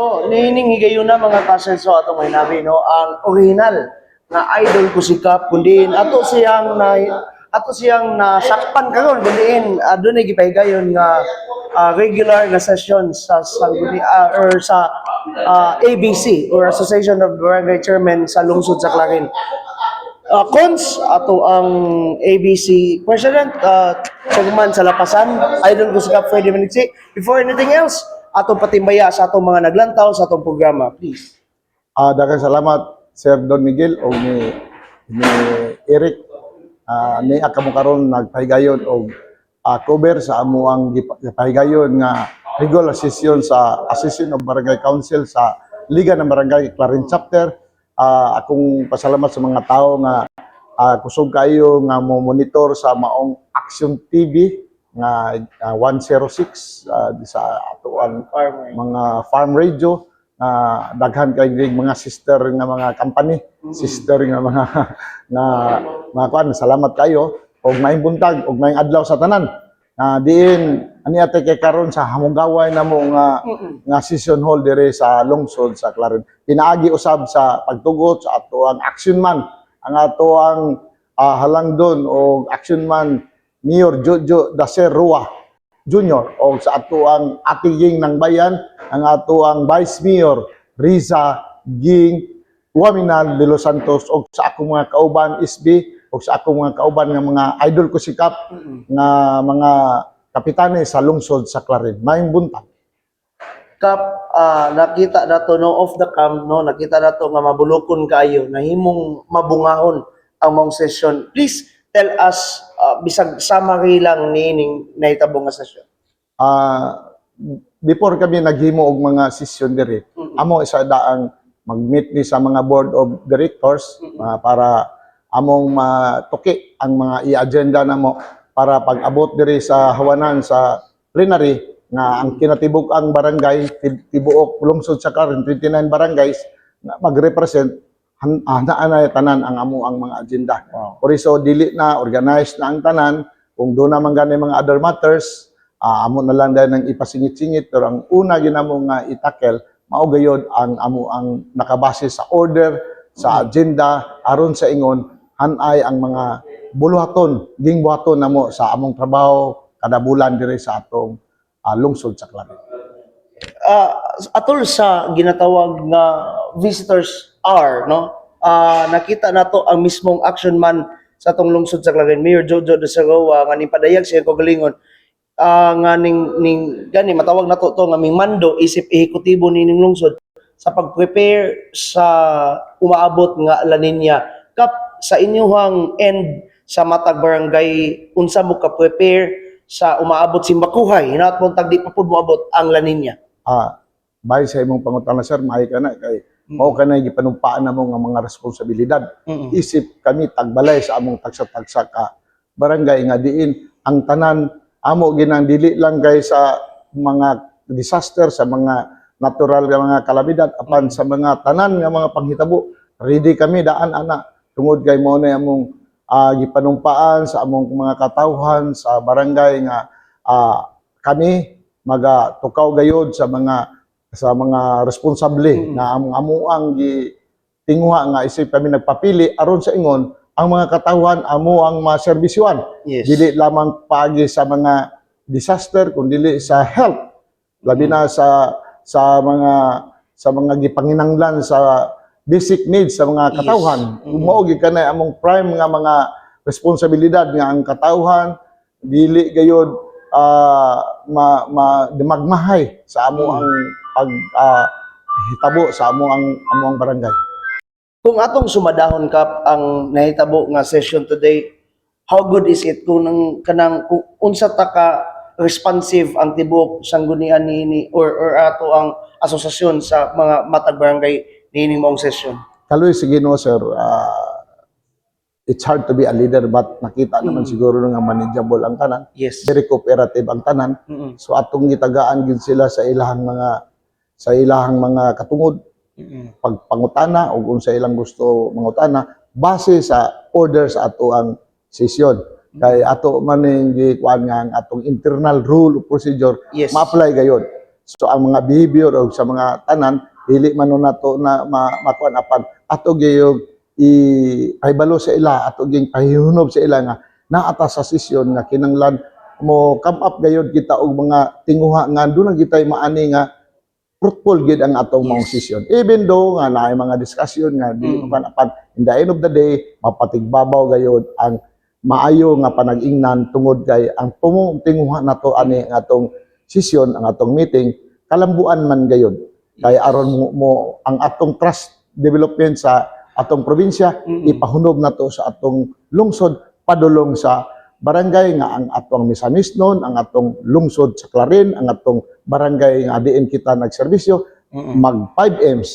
So, nining higayon na mga kasenso atong may nabi no ang original na idol ko si Kap kundiin ato siyang na ato siyang nasakpan karon kundiin adunay gipahigayon nga ah, regular nga session sa sangguni ah, or sa ah, ABC or Association of Barangay Chairman sa lungsod sa Clarin. Uh, Cons, ato ang ABC President, uh, Chairman sa Lapasan, Idol ko si Kap Freddy Manitsi. Before anything else, ato patimbaya sa atong mga naglantaw sa atong programa, please. Ah, daghang salamat Sir Don Miguel o ni ni Eric ah ni akamo karon nagpahigayon og ah, cover sa amo ang nga regular session sa Association of Barangay Council sa Liga ng Barangay Clarin Chapter. Ah, akong pasalamat sa mga tao nga ah, kusog kayo nga mo monitor sa maong Action TV nga ah, 106 ah, di sa atuan Farmer. mga farm radio na daghan kay dig mga sister nga mga company sister nga mga nga mga kuan salamat kayo. Og maayong buntag og maayong adlaw sa tanan. Na diin ani ate kay karon sa hamugaway namo nga nga season hall dire sa lungsod sa Clarin pinaagi usab sa pagtugot sa ato ang action man. Ang ato ang ah, halangdon og action man Mayor Jojo Dacer Rua Junior o sa ato ang atiging ng bayan, ang ato ang Vice Mayor Riza Ging Waminal de Los Santos o sa akong mga kauban SB o sa akong mga kauban nga mga idol ko sikap nga mga kapitane sa lungsod sa Clarin. Maayong buntag. Kap, ah, nakita na to no off the cam no nakita na to nga mabulokon kayo nahimong mabungahon ang mong session. Please tell us ah, bisag summary lang nining nahitabo nga session. Ah, before kami naghimo og mga session diri, amo isa daang mag-meet ni sa mga board of directors ah, para among matuki ang mga i-agenda namo para pag-abot diri sa hawanan sa plenary nga ang kinatibuk ang barangay tib- tibuok lungsod sa Karen 29 barangays na mag-represent naa na tanan ang amo ang mga agenda. Por iso dili na organized na ang tanan kung doon naman gani mga other matters ah, amo na lang dahil ng ipasingit-singit pero ang una ginamo nga itakel mao gayod ang amo ang nakabase sa order sa agenda aron sa ingon hanay ang mga buluhaton gingbuhaton namo sa among trabaho kada bulan dire sa atong ah, lungsod sa Clarin. ah atol sa ginatawag nga visitors are no? Ah nakita nato ang mismong action man sa tong lungsod sa Clarin Mayor Jojo de Sagawa nga nipadayag siya kagalingon ah nga ning ning gani matawag nato to nga mimando isip ehekutibo nining lungsod sa pag-prepare sa umaabot nga La Nina kap sa inyong end sa matag barangay unsa mo ka prepare sa umaabot si Makuhay. Hinaut mo tagdi pa pud moabot ang La Nina ah bay sa imong pangutana sir. Mahi ka na kay mao ka na gipanumpaan namo nga mga responsibilidad. Mm-mm. isip kami tagbalay sa among tagsa-tagsa ka barangay nga diin. Ang tanan amo ginang dili lang kay sa mga disaster sa mga natural nga mga kalamidad apan sa mga tanan nga mga panghitabo. Ready kami daan ana. Tungod kay mo na among ah, gipanumpaan sa among mga katawhan sa barangay nga ah, kami maga tukaw gayod sa mga sa mga responsable na among amuang gi tingwa nga isip kami nagpapili aron sa ingon ang mga katawhan amo ang maserbisyuan Yes. dili lamang pagi sa mga disaster kundi dili sa health labi na sa sa mga sa mga gipanginanglan sa basic needs sa mga Yes. katawhan Mm. mao gid kanay among prime nga mga responsibilidad nga ang katawhan dili gayud ah, ma, ma sa amo Mm. ang pag ah, hitabo sa amo ang amo ang barangay Kung atong sumadahon kap ang nahitabo nga session today, how good is it kung nang kanang kung unsa ta ka responsive ang tibok sanggunian ni or or ato ang asosasyon sa mga matag barangay niining mong session. Kaloy sige no sir, ah, it's hard to be a leader but nakita naman Mm. siguro nga manageable ang tanan. Yes. Very cooperative ang tanan. Mm-mm. So atong gitagaan gid sila sa ilahang mga sa ilahang mga katungod pagpangutana o kung sa ilang gusto mangutana base sa order sa ato ang sesyon. Kay ato man ning gikuan nga ang atong internal rule o procedure Yes. ma-apply gayod. So ang mga behavior o sa mga tanan dili man nato na ma, makuan apan ato gyud i pahibalo sa ila ato gyud pahihunob sa ila nga naata sa sesyon nga kinanglan mo come up gayud kita og mga tinguha nga doon kita maani nga fruitful gid ang atong mga Yes. session even though nga naay mga discussion nga di Mm. man apan in the end of the day mapatigbabaw gayud ang maayo nga panag-ingnan tungod kay ang tumong tinguha nato ani nga atong session ang atong meeting kalambuan man gayud kay aron mo, mo ang atong trust development sa atong probinsya Mm. ipahunog nato sa atong lungsod padulong sa barangay nga ang atong misamisnon ang atong lungsod sa Clarin ang atong barangay nga diin kita nagserbisyo Mm-mm. mag 5Ms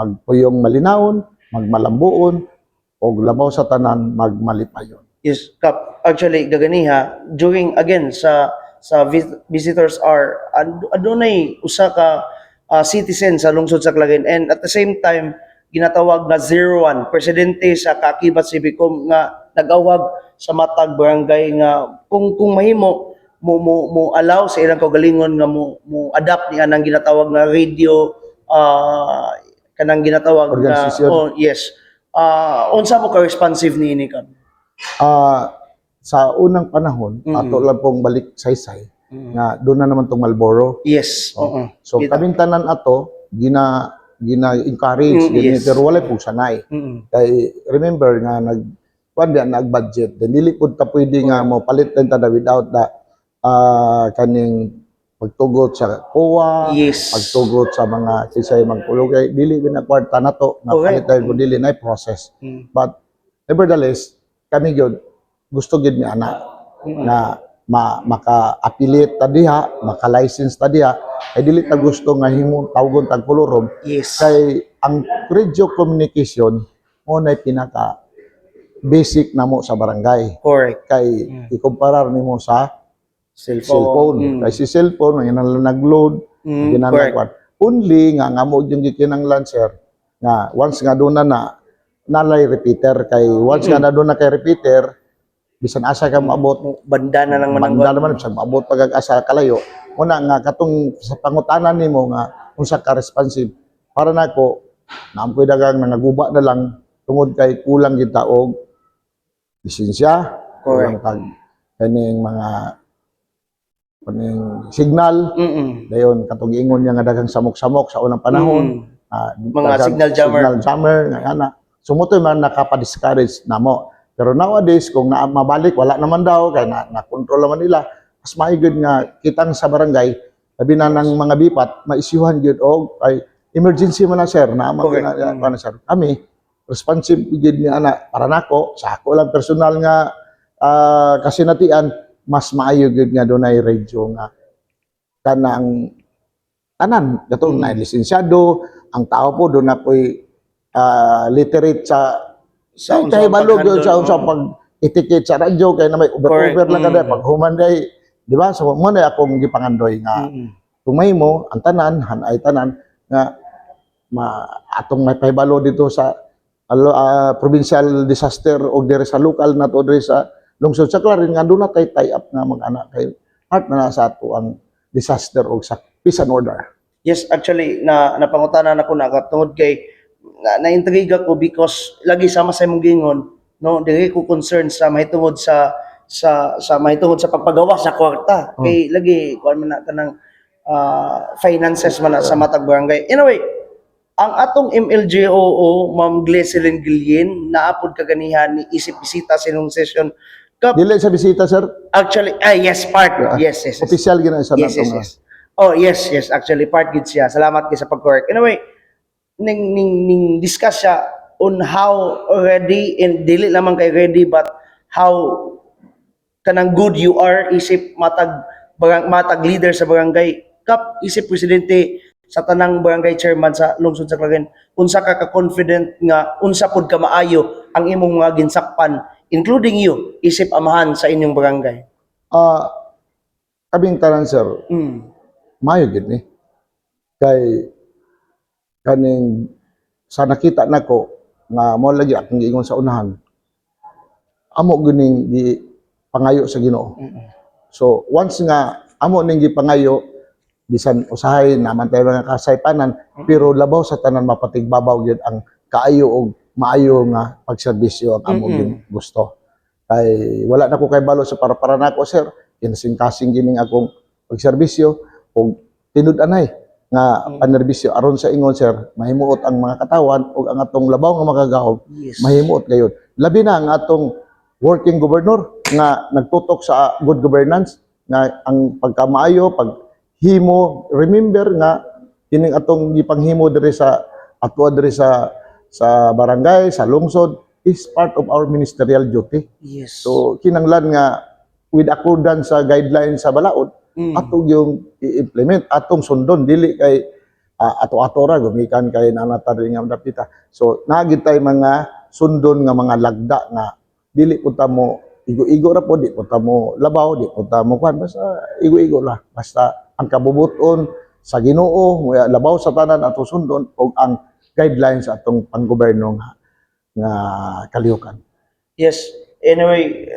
magpuyong malinawon magmalambuon og labaw sa tanan magmalipayon Yes, Kap. Actually, gaganiha, during, again, sa sa vis- visitors are, ad- adunay usa ka ah, citizen sa lungsod sa Clarin. And at the same time, ginatawag na zero one, presidente sa Kakibat Civicom nga nagawag sa matag barangay nga kung kung mahimo mo mo mo allow sa ilang kaugalingon nga mo mo adapt ni anang ginatawag na radio ah kanang ginatawag na oh yes ah unsa mo ka responsive niini ka Ah, sa unang panahon Mm. ato lang pong balik saysay nga doon na naman tong Malboro Yes, oo. so Kita. kaming tanan ato gina gina encourage Mm, yes. pero wala pong sanay Mm. kay remember nga nag kuan diyan nag budget then dili pud ta pwede nga mo palit ta na without the ah kaning pagtugot sa COA Yes. pagtugot sa mga kisay magpulugay dili na kwarta nato nga Correct. palit tayo kung dili na process Mm. but nevertheless kami gyud gusto gyud ni ana Mm. na ma maka-affiliate ta diha maka-license ta diha ay dili ta gusto nga himo tawgon tag pulurom Yes. kay ang radio communication mo na pinaka basic namo sa barangay Correct. kay Mm. ikumparar nimo sa Cellphone. cellphone Mm. kay si cellphone nang nag-load Mm, ginana correct. kwan only nga nga mo yung gikinanglan sir nga once nga doon na na nalay repeater kay once nga na doon na kay repeater bisan asa ka maabot Banda na lang manang Manda naman sa maabot pag asa kalayo una nga katong sa pangutanan nimo nga unsa ka responsive para nako naampoy dagang nangaguba na lang tungod kay kulang kita og lisensya kulang kag kaning mga kaning signal Mm-mm. dayon katong ingon niya nga daghang samok-samok sa unang panahon Mm. ah, Mga daghang signal jammer. signal jammer nga ana sumuto man nakapa-discourage namo pero nowadays kung na mabalik wala naman daw kay na, na control naman nila mas maigod nga kitang sa barangay labi na ng mga bipat maisyuhan gyud og ay emergency man na sir na ama Correct. na, Mm. na, sir kami responsive gyud ni ana para nako sa ako lang personal nga ah, kasinatian mas maayo gyud nga dunay radio nga kanang tanan katong Mm. na lisensyado ang tao po doon na po'y ah, literate sa sa unsa kay balog sa pag-handle, sa oo. pag etiquette sa radyo kay na may over over lang kada Mm. pag human day di ba so mo na akong gipangandoy nga Mm-mm. kung may mo ang tanan han ay tanan nga ma atong may pahibalo dito sa ah, provincial disaster o dire sa local na to dire sa lungsod. Sa Clarin nga doon na tay tie up nga mag-anak kay part na sa ato ang disaster o sa peace and order. Yes, actually na napangutanan ako na tungod kay na, naintriga ko because lagi sama sa imong gingon no dili ko concern sa mahitungod sa sa sa mahitungod sa pagpagawa sa kwarta. Oh. kay lagi kuan man na kanang ah, finances man na sa matag barangay. Anyway ang atong MLGOO Ma'am Glecelyn Gillian naapod kaganihan ni isip bisita sa inyong session Kap, dili sa bisita sir actually ah yes part yes yes, yes. official gina sa Yes, yes, yes. Oh, yes, yes. Actually, part good siya. Salamat kayo sa pag-work. Anyway, ning, ning, ning discuss siya on how already, and dili lamang kay ready, but how kanang good you are, isip matag, barang, matag leader sa barangay. Kap, isip presidente sa tanang barangay chairman sa lungsod sa Clarin, unsa ka ka-confident nga, unsa pod ka maayo ang imong mga ginsakpan, including you, isip amahan sa inyong barangay. Ah, kaming tanan sir Mm. mayo gid ni kay kaning sa nakita nako nga mo lagi akong giingon sa unahan amo gining gi pangayo sa Ginoo Mm-mm. so once nga amo ning gipangayo bisan usahay naman tayo mga kasaypanan pero labaw sa tanan mapatigbabaw gyud ang kaayo og maayo nga pagserbisyo ang amo Mm-mm. gyud gusto kay wala na ko kay balo sa para para nako sir kinasing-kasing gining akong pagserbisyo og tinud-anay nga Mm. panerbisyo aron sa ingon sir mahimuot ang mga katawan ug ang atong labaw nga makagahog Yes. mahimuot gayon. Labi na ang atong working governor nga nagtutok sa good governance nga ang pagkamaayo, paghimo, remember nga kining atong gipanghimo diri sa ato diri sa sa barangay, sa lungsod is part of our ministerial duty. Yes. So kinanglan nga with accordance sa guidelines sa balaod, Mm. atong yung i-implement, atong sundon dili kay ah, ato-ato ra gumikan kay nanata rin nga dapita. So nagit tay mga sundon nga mga lagda nga dili po ta mo igo-igo ra po di ta mo labaw di po ta mo kwan basta igo-igo la basta ang kabubuton sa Ginoo nga labaw sa tanan ato sundon ug ang guidelines atong panggobyerno nga nga kalihukan. Yes. Anyway,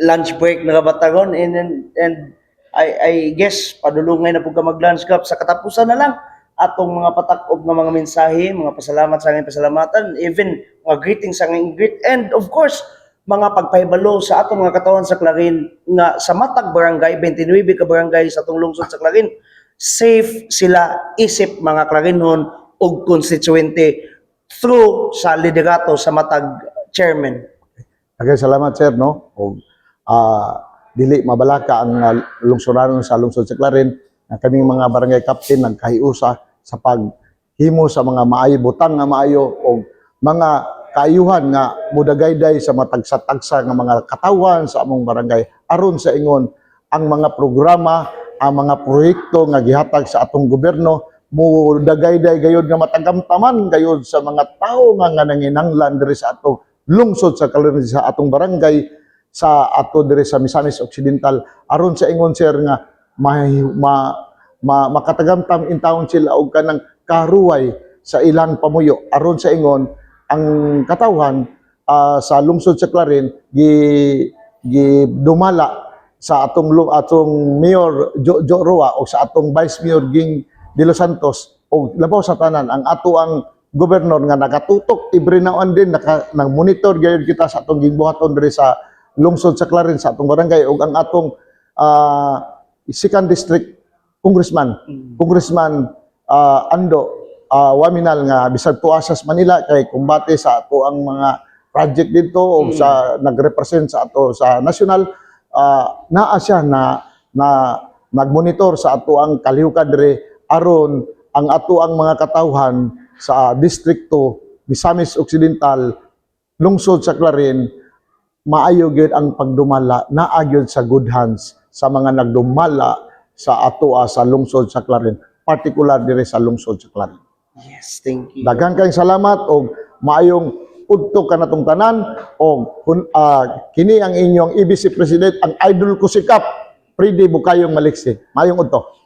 lunch break na kabatagon and and, and I I guess padulungay na pud ka mag-lunch cup sa katapusan na lang atong mga patakob nga mga mensahe, mga pasalamat sa angin pasalamatan, even mga greetings sa angin greet and of course mga pagpahibalo sa atong mga katawan sa Clarin nga sa matag barangay 29 ka barangay sa atong lungsod sa Clarin safe sila isip mga Clarinhon ug constituente through sa liderato sa matag chairman. Daghang salamat sir no. O ah dili mabalaka ang uh, lungsuranon sa lungsod sa Clarin na kaming mga barangay captain nagkahiusa sa paghimo sa mga maayo butang nga maayo o mga kaayuhan nga mudagayday sa matagsa-tagsa nga mga katawan sa among barangay. Aron sa ingon ang mga programa ang mga proyekto nga gihatag sa atong gobyerno mo dagayday gayud nga matagamtaman gayud sa mga tao nga nga nanginanglan diri sa atong lungsod sa Clarin sa atong barangay sa ato diri sa Misamis Occidental. Aron sa ingon sir nga ma, ma, ma makatagamtam in taon sila og kanang karuway sa ilang pamuyo. Aron sa ingon ang katawan ah, sa lungsod sa Clarin gi gi dumala sa atong atong mayor Jo, Jo Roa o sa atong vice mayor Ging De Los Santos o labaw sa tanan. Ang ato ang gobernador nga nakatutok ibrinaon din naka nang monitor gayud kita sa atong gingbuhaton diri sa lungsod sa Clarin sa atong barangay ug ang atong ah, second district congressman. Congressman ah, Ando ah, Waminal nga bisag tuasas Manila kay kumbate sa ato ang mga project dito o Mm. sa nagrepresent sa ato sa national ah, naa siya na na nagmonitor sa ato ang kalihukan diri aron ang ato ang mga katawhan sa distrikto Misamis Occidental lungsod sa Clarin maayo gyud ang pagdumala naa gyud sa good hands sa mga nagdumala sa ato ah, sa lungsod sa Clarin particular dire sa lungsod sa Clarin Yes, thank you. Daghang kayong salamat og maayong udto kanatong tanan og ah, kini ang inyong EBC President ang idol ko si Kap Freddy Bukayong Maliksi. Maayong udto.